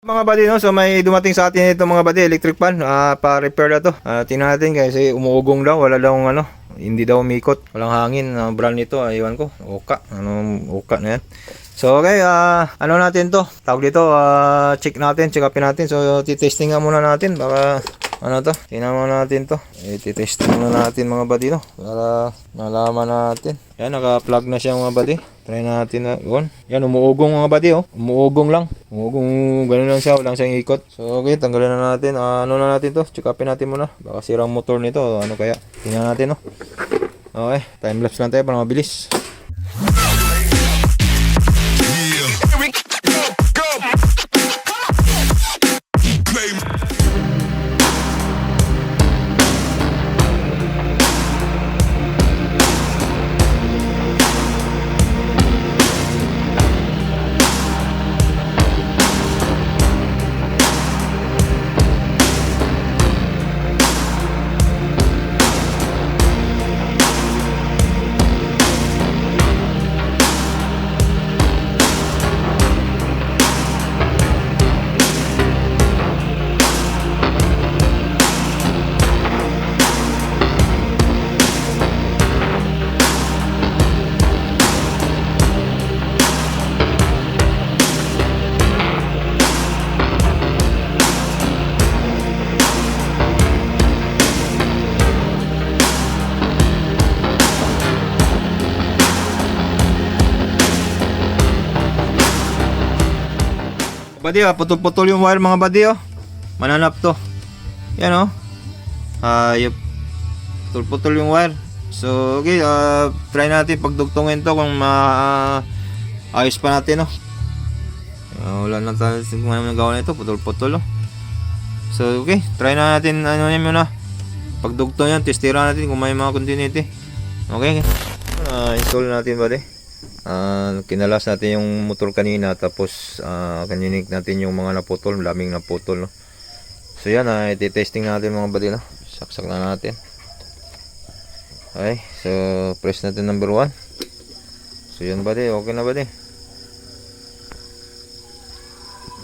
Mga buddy, no? So may dumating sa atin ito mga buddy, electric fan, ah, pa-repair na to. Ah, tingnan natin kasi umuugong daw, wala daw ano, hindi daw umikot, walang hangin. Ang brand nito, aywan ko, Oka, anong Oka na yan. So okay, ah, ano natin to? Tawag dito, ah, check natin, check upin natin. So titesting nga muna natin, baka ano to, tingnan muna natin to. Eh, titesting muna natin mga buddy, no? Para malaman natin. Yan, naka-plug na siya mga buddy. Try natin na, yun. Yan, umuugong mga buddy, oh. Umuugong lang. Umuugong, ganun lang siya, walang siyang ikot. So, okay, tanggalin na natin. Ah, ano na natin to? Check upin natin muna. Baka sirang motor nito, ano kaya? Tingnan natin, no? Okay, time-lapse lang tayo para mabilis. Buddy, ah, putol-putol yung wire mga buddy, oh. Mananap to. Yan, oh. Hayop. Putol-putol yung wire. So, okay, ah, try natin pagdugtungin to kung ma ayos pa natin, oh. Ah, wala na tayo kung ano nagawa nito, putol-putol, oh. So, okay, try na natin, ano yan muna. Pagdugtong yan, testira natin kung may mga continuity. Okay. Ah, install natin, buddy. Ah, kinalas natin yung motor kanina tapos ah kaninik natin yung mga naputol, daming naputol no. So yan, ah, iti-testing natin mga buddy no. Saksak na natin. Okay, so press natin number 1. So yan buddy, okay na buddy.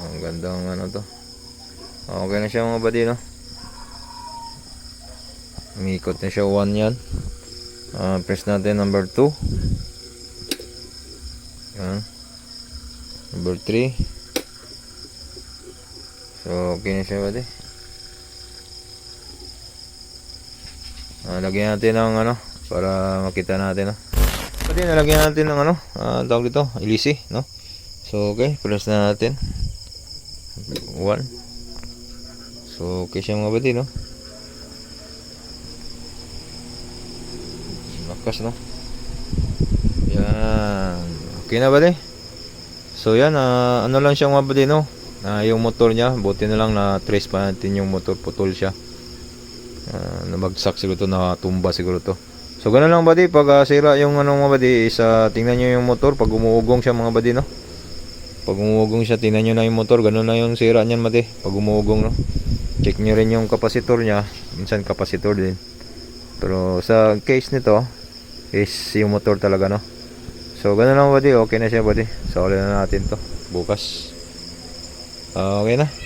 Ang ganda ng ano to. Okay na siya mga buddy no. Umikot na siya 1 yan. Ah, press natin number 2. Yan. Number 3. So, okay na siya ba Ah, lagyan natin ng ano, para makita natin, no. Pwede nalagyan natin ng ano, ah, tawag dito, ilisi, no. So, okay, press na natin. 1. So, okay siya mga badi, no. Lakas, no. Yan. Okay na ba di? So yan, ah, ano lang siya mga buddy, no? Ah, yung motor niya, buti na lang na trace pa natin yung motor, putol siya. Ah, namagsak siguro to, natumba siguro to. So ganun lang buddy, pag ah, sira yung ano mga buddy, is ah, tingnan nyo yung motor, pag umuugong siya mga buddy, no? Pag umuugong siya, tingnan nyo na yung motor, ganun na yung sira niyan buddy, pag umuugong, no? Check nyo rin yung kapasitor niya, minsan kapasitor din. Pero sa case nito, is yung motor talaga, no? So, ganun lang buddy. Okay na siya buddy. So, ulit na natin to. Bukas. Ah, okay na.